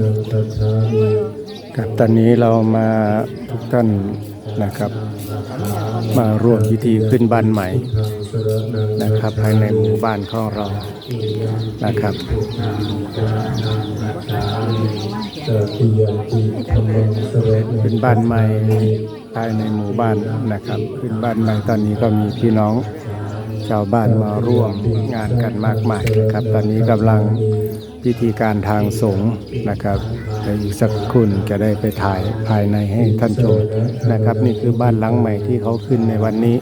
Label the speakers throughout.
Speaker 1: นังคัจฉามิ
Speaker 2: ครับตอนนี้เรามาทุกท่านนะครับ มาร่วมพิธีขึ้นบ้านใหม่
Speaker 1: นะ
Speaker 2: ครับ ภายในหมู่บ้านของเรานะครับ
Speaker 1: ตติยัมปิธรรมังสรนัง
Speaker 2: ขึ้นบ้านใหม่ภายในหมู่บ้านนะครับ ขึ้นบ้านใหม่ตอนนี้ก็มีพี่น้องชาวบ้านมาร่วมงานกันมากมายนะครับ ตอนนี้กำลัง พิธีการทางสงฆ์นะครับเดี๋ยวอีกสักครู่หนึ่งจะได้ไปถ่ายภายในให้ท่านชมนะครับ นี่คือบ้านหลังใหม่ที่เขาขึ้นในวันนี้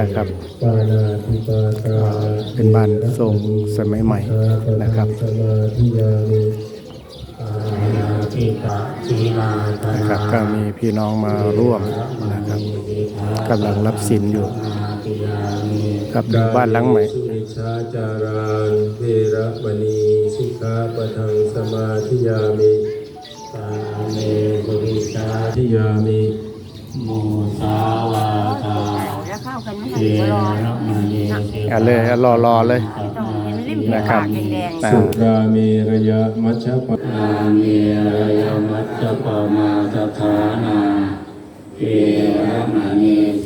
Speaker 2: นะครับ เป็นบ้านทรงสมัยใหม่นะครับนะครับก็มีพี่น้องมาร่วมนะครับกำลังรับสินอยู่กับบ้านหลังใหม่
Speaker 1: ชาจารังเวระมณี ขาปะทังสมาธิยามิปาเมบุริชาธิยามิ
Speaker 3: โมสาวาทา
Speaker 4: แล้วเข้ากันไม่
Speaker 3: เท
Speaker 4: ให้รอ
Speaker 3: ระมณีเท
Speaker 2: อะเลยอะรอรอเลย
Speaker 4: ต้องเห็นริม
Speaker 2: นะครับ
Speaker 4: ปากแดง
Speaker 2: อ่า
Speaker 1: สุราเมระยะมัชฌปะ
Speaker 3: อาเมียมัจจปมาตฐานาเทระมณี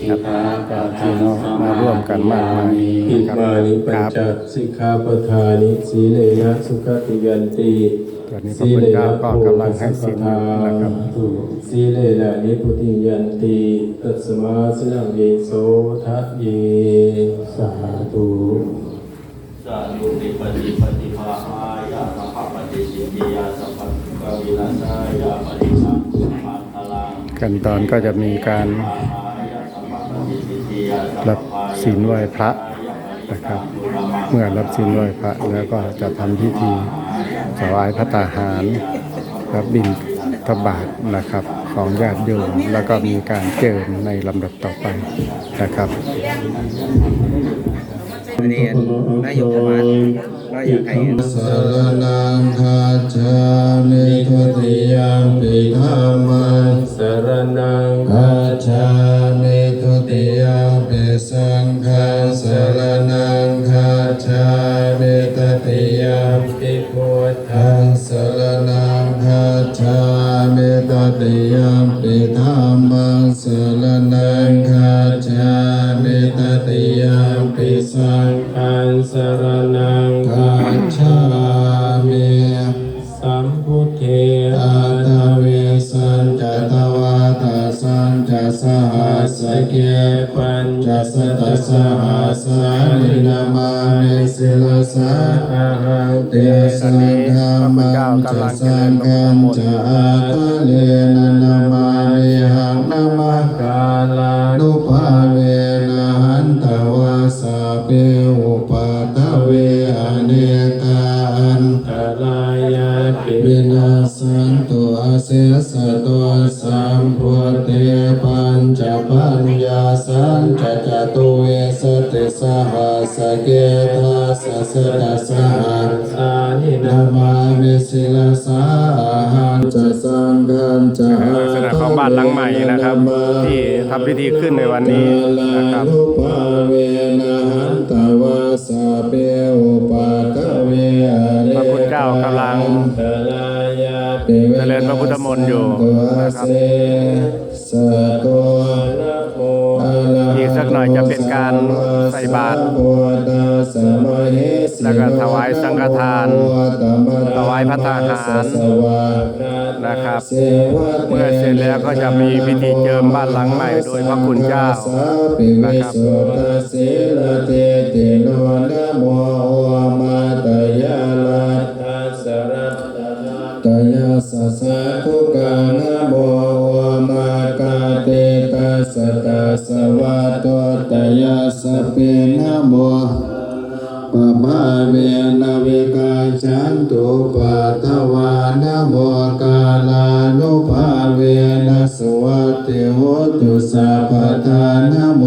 Speaker 3: สิกขาปะทั
Speaker 2: พี่
Speaker 3: ง
Speaker 2: น้อง
Speaker 3: ส
Speaker 2: มาร่วมกันมากมาย
Speaker 1: อิ
Speaker 2: นะครับ
Speaker 1: มานิปั
Speaker 2: ค
Speaker 1: ญ
Speaker 2: รับ
Speaker 1: จสิกขาปทานิสีเลนะสุขติยันติ
Speaker 2: ตอนนี้พระพุทธเจ้าก็กำลังให้ศีลอยู่นะครับ
Speaker 1: สีเลนะนิพุติยันติตัสมาสนังเยโสทัตเยสาธุ
Speaker 5: สาธุติปฏิปฏิภาหายาสัพพะปฏิสิทธิยาสัพพะทุกขวินาศายาปฏิสังขุมาตลัง
Speaker 2: กันตอนก็จะมีการ
Speaker 5: ห
Speaker 2: รับ
Speaker 5: พะ
Speaker 2: ศีลไหว้พระนะครับ เมื่อรับศีลไหว้พระแล้วก็จะทำพิธีถวายพระตาหารรับบิณฑบาตนะครับของญาติโยมแล้วก็มีการเจิมในลำดับต่อไปนะครับ
Speaker 6: วันนี้นายกธรรมะก็อยากให้
Speaker 1: สารนังคาจามิทุติยมปิธรรมังสารนังคาจามิทุ ติยมปิสังฆาสารนังคาชามิตติยมปิพุทธังสารนังคาชามิตติยมปิธรรมังสารนังคาชามิตติยมปิสังฆาสารนัง เกปัญจสัตสหัสานินามานิสิลสาอาหังเตสังฆามังจะสังฆังจะอาตเลนะนามานิหังนามกาลานุภา สสะตัวสัมพุทเตปัญจปัญญาสันจจตุเวสติสหัสเกทาสสะตสหัสานินามามิสิลสาหันจะสังฆันจะ
Speaker 2: ลักษณะของบ้านหลังใหม่นะครับ ที่ทำพิธีขึ้นในวันนี้นะครับ
Speaker 1: ลุภาเวนะหันตวาสเปอุปาทเวอเน
Speaker 2: พระพุทธเจ้ากำลัง
Speaker 1: เป
Speaker 2: เจริญพระพุทธมนต์อยู่นะครับ
Speaker 1: สะตัวนะโมอะระหะ
Speaker 2: อีกสักหน่อยจะเป็นการใส่บาตร
Speaker 1: พุทธัสสะมะเหสี
Speaker 2: แล้วก็ถวายสังฆทาน ถวายพระทหารนะครับ เมื่อเสร็จแล้วก็จะมีพิธีเจิมบ้านหลังใหม่โดยพระคุณเจ้านะครับ
Speaker 1: ยาสัสสะทุกขานะโมวมากาเตตัสสะตัสสวะโตตยาสัพเพนะโมปะภาเวนะเวกาจันตุปัตถวานะโมกาลานุภาเวนะสวัสติโหตุสัพพทานะโม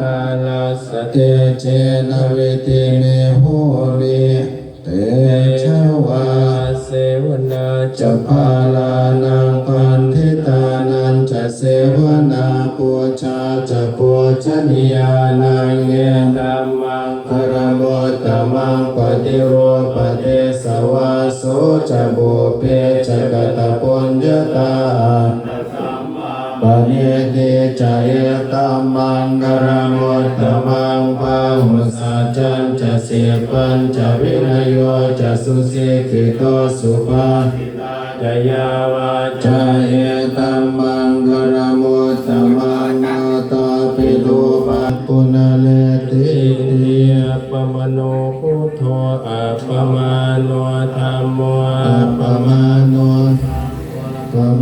Speaker 1: กาลาสเตเจนะเวติเมโหมิ มังกรมุตตมังปาหุสัจจันจะเสียปัญจะวินโยจะสุสิกิโตสุภาจยาวาจเอตัมมังกรมุตตมังนาตาปิตุปัปปุณเลติอัปปมโนพุทโธอัปปมาโนธรรมโมอัปปมาโน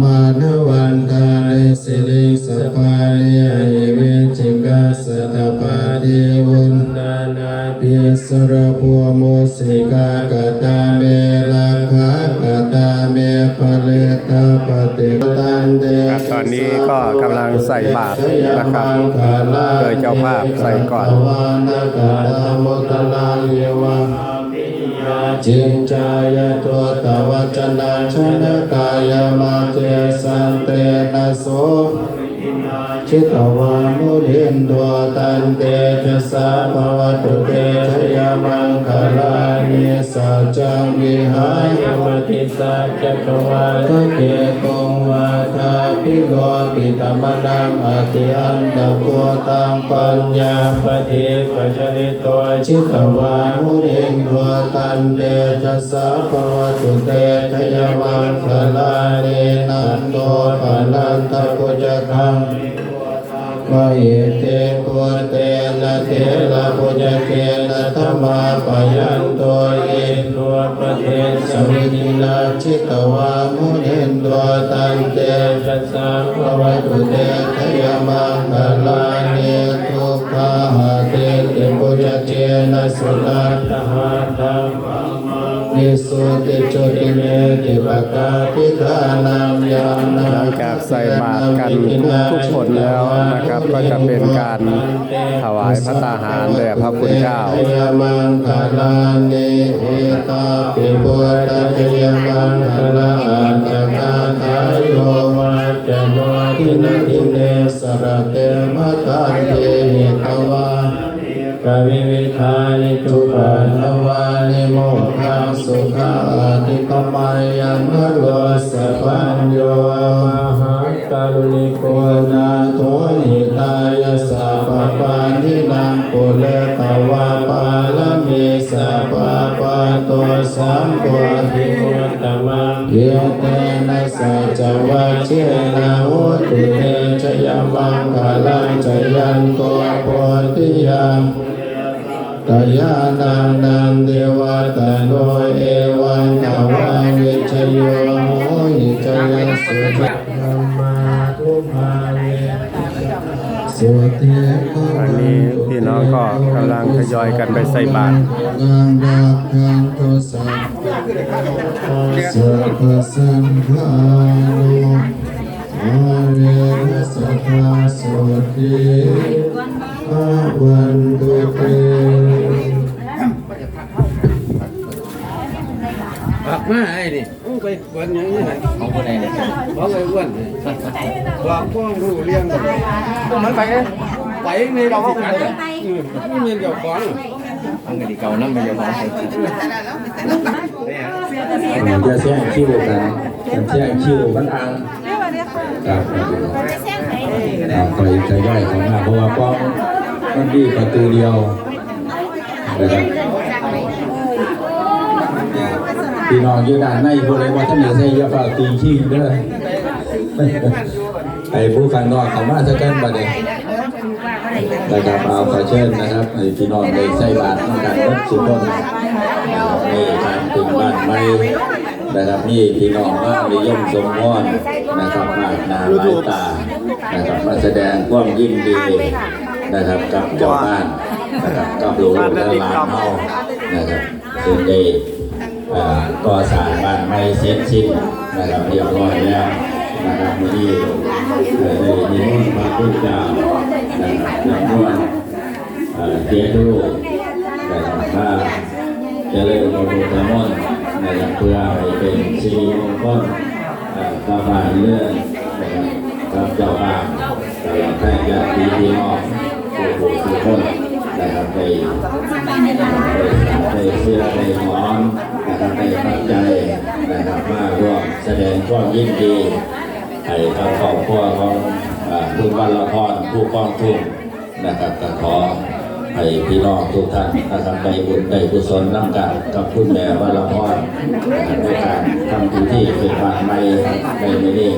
Speaker 1: มาณวันตาลิสิลิสปาลิอหิเวจิกาสตปาติวุนดานาปิสรพัวโมสิกากตาเมลักขากตาเมปเลตาปฏิตันเต
Speaker 2: ตอนนี้ก็กำลังใส่บาตรนะครับโดยเจ้าภาพใส่ก่อน
Speaker 1: จินจายตัวตวัจนะชนะกายมาเจสันเตนะโสชิตวามุลินตัวตันเตจะสาภวตุเตชยมังคลานิสัจจังวิหายมติสัจจกวาทเกตุงวา พิโกปิตมนังอติอันตโกตังปัญญาปฏิปัจจิตวชิตวามุลินตัวตันเตจัสสะปวตุเตชยมังคลานินันโตปนันตะปุจคัง วะเยเตปุเตนะเทระปุญเกนะธรรมาปยันโตเยตัวปะเทสมิตินาชิตวามุนินตัวตันเตจัสสะภวตุเตทยมังคลาเนทุกขาหาเตติปุญเกนะสุนัตถหาต นิสุติจุติเมติปะกาปิทานังยานา
Speaker 2: หลังจากใส่บาตรกันทุกคนแล้วนะครับ ก็จะเป็นการถวายพระตาหารแด่พระคุณเจ้า
Speaker 1: ยมังคลานิเอตาปิปุตตะยมัง ชยันโกโพธิยังกายานังนังเดวะตะโนเอวังกวังวิชโยโหหิจยสุขัมมาทุภาเวสุเท
Speaker 2: วันนี้พี่น้องก็กำลังทยอยกันไปใส่บาตร
Speaker 1: นังรักขันตุสัพสัพพสังฆานุอาเรนะ สัทธาสุติอาวันตุเต
Speaker 6: ออกมาไอ้นี่โอ้ไปวันยังนี่นะของคนไหนเนี่ยบอกไปอ้วนบอกป้องรู้เรื่องมันไปไปในเราสิกันอืมนี่มันเกี่ยวของมันก็ดีเก่านั่นมันเกี่ยวของ
Speaker 1: จะแช่งคิวกันจะแช่งคิวมันอัง ครับครับไปจะย่อยของมาเพราะว่าป้องมันดีประตูเดียวนะครับพี่น้องอยู่ด้านในผู้ใดว่าท่านจะใช้ยาฟ้าตีขี้เด้อไอ้ผู้ข้างนอกเขามาสักกันบัดนี้นะครับเอาขอเชิญนะครับให้พี่น้องได้ใส่บาตรในการรับสุขนนี่การถึงบ้านไม่นะครับนี่พี่น้องบ้านนิยมสมพร นะครับมากหนาหลายตานะครับมาแสดงความยินดีนะครับกับเจ้าบ้านนะครับกับหลวงและหลานเฮานะครับซึ่งได้เอ่อก่อสร้างบ้านไม่เสร็จสิ้นนะครับเรียบร้อยแล้วนะครับวันนี้เอ่อได้นิมนต์พระพุทธเจ้านะครับจำนวนเอ่อเจ็ดรูปนะครับถ้าจะเริ่มประมูลมอนนะครับเพื่อให้เป็นสิริมงคล เอ่อกาบานเรื่องนะครับกับเจ้าบ้านตลอดแท้ญาติพี่น้องผู้ผู้ทุกคน
Speaker 5: นะครับได้ได้เสื้อได้หอมนะครับได้ตั้งใจนะครับมาร่วมแสดงความยินดีให้กับครอบครัวของอ่าคุณวันละพรผู้กองทุนนะครับก็ขอ ให้พี่น้องทุกท่านนะครับได้บุญได้กุศลน้ำกันกับคุณแม่วัลพรนในการทำพิธีเป็นบานใหม่ในมือนี้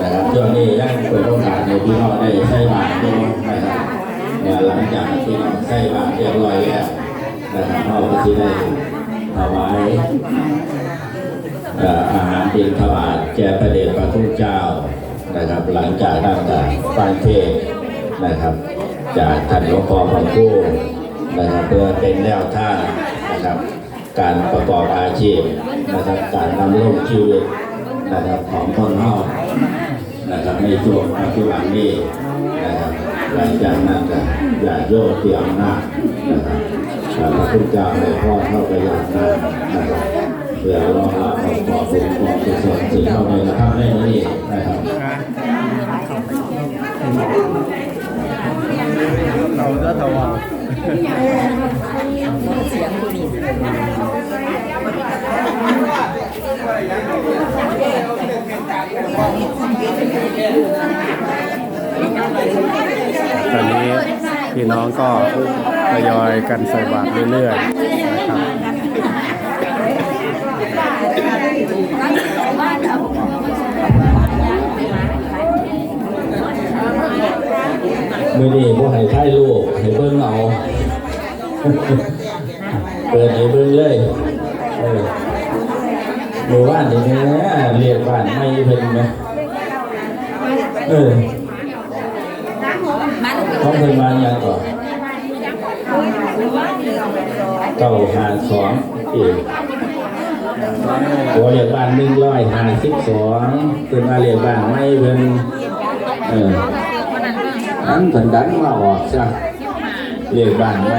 Speaker 5: นะครับช่วงนี้ยังเปิดโอกาสให้พี่น้องได้ใช้บาตรด้วยนะครับหลังจากที่เราใส่บาตรเรียบร้อยแล้วนะครับเราก็จะได้ถวายเอ่อาหารเป็นถวายแก่พระเดชพระคุณเจ้านะครับ หลังจากนั้นก็ฟังเทศนะครับ จากท่านหลวงพ่อพระครูนะครับเพื่อเป็นแนวทางนะครับ การประกอบอาชีพนะครับการดำรงชีวิตนะครับของคนเฮานะครับในช่วงปัจจุบันนี้นะครับหลังจากนั้นก็อย่าโยกเตียมหน้านะครับพระพุทธเจ้าในพ่อเข้าไปอย่างนั้นนะครับเพื่อรองรับของขอบุญของกุศลสิ่งเข้าในนะครับในนี้นะครับ
Speaker 2: เราจะถวายตอนนี้พี่น้องก็ทยอยกันใส่บาตรเรื่อยๆนะครับ
Speaker 5: มือนี้พวกให้ถ่ายรูปให้เบิ่งเอาเปิดให้เบิ่งเลยหมู่บ้านนี่แหม่เรียกบ้านไม่เพิ่นไหมเออเขาเคยมาอย่างก่อนเก้าหาสองเองตัวเรียกบ้านหนึ่งร้อยห้าสิบสองเคือมาเรียกบ้านไม่เพิ่นเออ อันเพิ่นดันมาออกซะเรียกบ้านไม่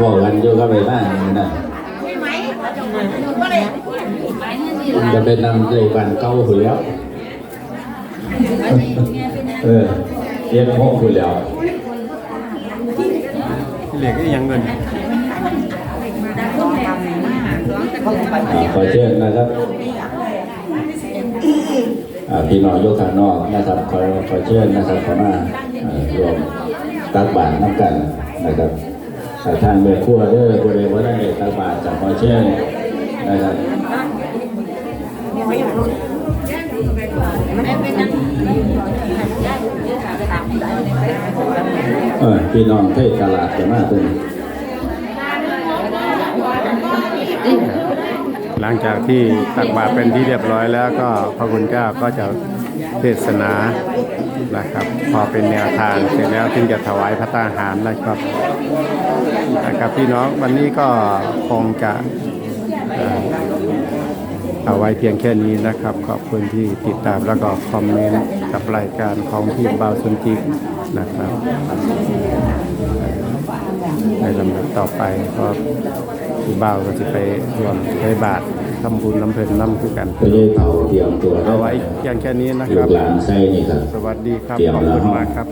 Speaker 5: บอกกันอยู่ก็ไปบ้านนี่นะมันจะเป็นนำเรียกบ้านเก่าอยู่แล้วเออเรียกหกอยู่แล้ว
Speaker 2: เหล็กก็ยังเงิน
Speaker 5: อ่าขอเชิญนะครับอ่า พี่น้องโยกข้างนอกนะครับขอขอเชิญนะครับข้ามาอ่ารวมตักบาตรน้ำกันนะครับอ่าทางเมือครัวเด้อบริเวณได้ตักบาตรจากขอเชิญนะครับพี่น้องเทศตลาดจะมาเป็น
Speaker 2: หลังจากที่ตักบาตรเป็นที่เรียบร้อยแล้วก็พระคุณเจ้าก็จะเทศนานะครับ พอเป็นแนวทางเสร็จแล้วถึงจะถวายพระตาหารนะครับนะครับพี่น้องวันนี้ก็คงจะเอาไว้เพียงแค่นี้นะครับ ขอบคุณที่ติดตามแล้วก็คอมเมนต์กับรายการของทีมบาวสุนจิกนะครับในลำดับต่อไปก็ พี่บ่าวก็จะไปรวมใช้บาททำบุญน้ำเพลินน้ำคือกัน
Speaker 5: ก็เลยเผาเตรียมตัว
Speaker 2: เอาไว้เพียงแค่นี้นะ
Speaker 5: ลู
Speaker 2: ครับ
Speaker 5: กหลานใส่นี่ครับ
Speaker 2: สวัสดีครับ
Speaker 5: เตรียม
Speaker 2: ขอบ
Speaker 5: แล้ว
Speaker 2: คุณ
Speaker 5: เนาะ
Speaker 2: มากครับ